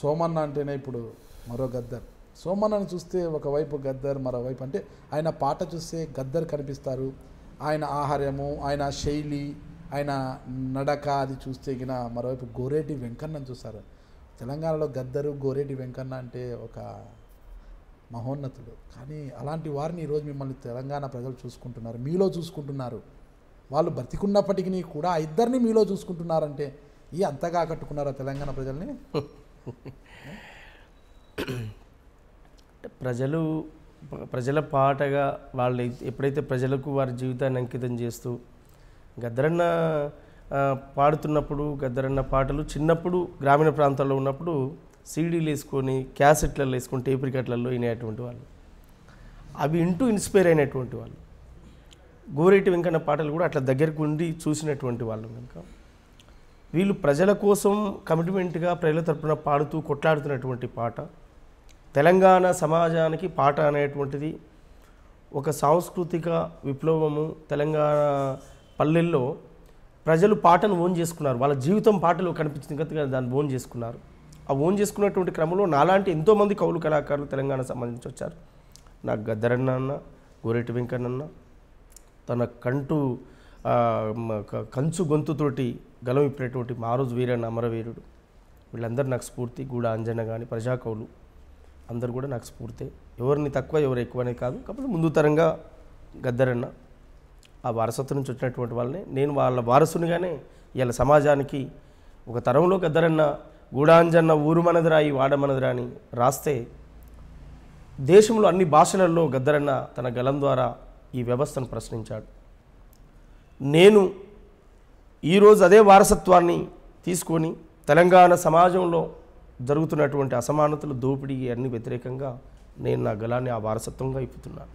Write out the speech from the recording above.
సోమన్న అంటేనే ఇప్పుడు మరో గద్దర్. సోమన్నను చూస్తే ఒకవైపు గద్దర్ మరోవైపు అంటే ఆయన పాట చూస్తే గద్దర్ కనిపిస్తారు. ఆయన ఆహార్యము ఆయన శైలి ఆయన నడక అది చూస్తే గిన మరోవైపు గోరేటి వెంకన్నను చూస్తారు. తెలంగాణలో గద్దరు గోరేటి వెంకన్న అంటే ఒక మహోన్నతుడు కానీ అలాంటి వారిని ఈరోజు మిమ్మల్ని తెలంగాణ ప్రజలు చూసుకుంటున్నారు. మీలో చూసుకుంటున్నారు. వాళ్ళు బ్రతికున్నప్పటికీ కూడా ఆ ఇద్దరిని మీలో చూసుకుంటున్నారంటే ఈ అంతగా ఆకట్టుకున్నారా తెలంగాణ ప్రజల్ని? ప్రజలు ప్రజల పాటగా వాళ్ళు ఎప్పుడైతే ప్రజలకు వారి జీవితాన్ని అంకితం చేస్తూ గద్దరన్న పాడుతున్నప్పుడు గద్దరన్న పాటలు చిన్నప్పుడు గ్రామీణ ప్రాంతాల్లో ఉన్నప్పుడు సీడీలు వేసుకొని క్యాసెట్లలో వేసుకొని టేప్ రికార్డులలో వినేటువంటి వాళ్ళు. అవి ఇంటూ ఇన్స్పైర్ అయినటువంటి వాళ్ళు. గోరేటి వెంకన్న పాటలు కూడా అట్లా దగ్గరకు ఉండి చూసినటువంటి వాళ్ళు కనుక. వీళ్ళు ప్రజల కోసం కమిట్మెంట్గా ప్రజల తరపున పాడుతూ కొట్లాడుతున్నటువంటి పాట. తెలంగాణ సమాజానికి పాట అనేటువంటిది ఒక సాంస్కృతిక విప్లవము. తెలంగాణ పల్లెల్లో ప్రజలు పాటను ఓన్ చేసుకున్నారు. వాళ్ళ జీవితం పాటలో కనిపించింది. కనుక దాన్ని ఓన్ చేసుకున్నారు. ఆ ఓన్ చేసుకున్నటువంటి క్రమంలో నాలాంటి ఎంతోమంది కవులు కళాకారులు తెలంగాణ సంబంధించి వచ్చారు. నాకు గద్దరన్న అన్న గోరెటి వెంకన్నన్న తన కంటు కంచు గొంతుతోటి గలం మారోజు వీరన్న అమరవీరుడు. వీళ్ళందరూ నాకు స్ఫూర్తి. గూడ అంజన కానీ ప్రజాకవులు అందరు కూడా నాకు స్ఫూర్తి. ఎవరిని తక్కువ ఎవరు ఎక్కువ అనేది కాదు. కాకపోతే ముందు తరంగా గద్దరన్న ఆ వారసత్వం నుంచి వచ్చినటువంటి వాళ్ళని. నేను వాళ్ళ వారసునిగానే ఇవాళ సమాజానికి ఒక తరంలో గద్దరన్న గూడాంజన్న ఊరు మనదిరా ఈ వాడ మనదిరా అని రాస్తే దేశంలో అన్ని భాషలలో గద్దరన్న తన గలం ద్వారా ఈ వ్యవస్థను ప్రశ్నించాడు. నేను ఈరోజు అదే వారసత్వాన్ని తీసుకొని తెలంగాణ సమాజంలో జరుగుతున్నటువంటి అసమానతలు దోపిడీ అన్ని వ్యతిరేకంగా నేను నా గలాన్ని ఆ వారసత్వంగా ఇప్పుతున్నాను.